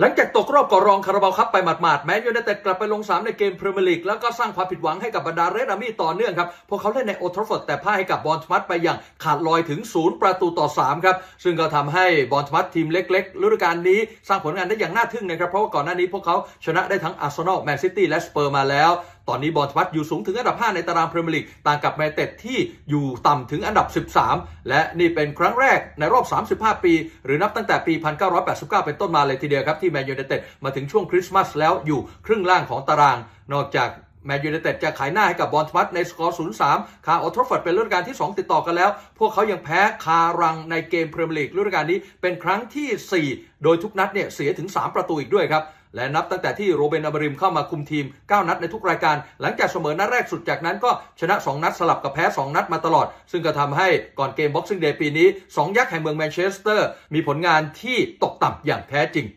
หลังจากตกรอบก่อรองคาราบาลครับไปหมาดๆแม้ยูไนเต็ดกลับไปลงสามในเกมพรีเมียร์ลีกแล้วก็สร้างความผิดหวังให้กับบรรดาเรดอามี่ต่อเนื่องครับพวกเขาเล่นในโอทรฟอร์ดแต่พ่ายให้กับบอลทมัตไปอย่างขาดลอยถึง 0 ประตูต่อ 3 ครับ ซึ่งก็ทำให้บอลทมัตทีมเล็กๆฤดูกาลนี้สร้างผลงานได้อย่างน่าทึ่งนะครับเพราะว่าก่อนหน้านี้พวกเขาชนะได้ทั้งอาร์เซนอลแมนซิตี้และสเปอร์มาแล้ว ตอนนี้บอลทมัตอยู่สูงถึงอันดับ 5 ในตารางพรีเมียร์ลีกต่างกับแมนเต็ดที่อยู่ต่ำถึงอันดับ 13 และนี่เป็นครั้งแรกในรอบ 35 ปี หรือนับตั้งแต่ปี 1989 เป็นต้นมาเลยทีเดียวครับที่แมนยูไนเต็ดมาถึงช่วงคริสต์มาสแล้วอยู่ครึ่งล่างของตาราง นอกจากแมนยูไนเต็ดจะขายหน้าให้กับบอลทมัตในสกอร์ 0-3 คาออทรฟอร์ดเป็นฤดูกาลที่ 2 ติดต่อกันแล้ว พวกเขายังแพ้คารังในเกมพรีเมียร์ลีกฤดูกาลนี้เป็นครั้งทีสี่4 โดยทุกนัดเนี่ยเสียถึง 3 ประตูอีกด้วยครับ และนับตั้งแต่ที่โรเบนอาบริมเข้ามาคุมทีม 9 นัดในทุกรายการ หลังจากเสมอนัดแรกสุดจากนั้นก็ชนะ 2 นัดสลับกับแพ้ 2 นัดมาตลอด ซึ่งก็ทำให้ก่อนเกมบ็อกซิ่งเดย์ปีนี้ 2 ยักษ์แห่งเมืองแมนเชสเตอร์ มีผลงานที่ตกต่ำอย่างแท้จริง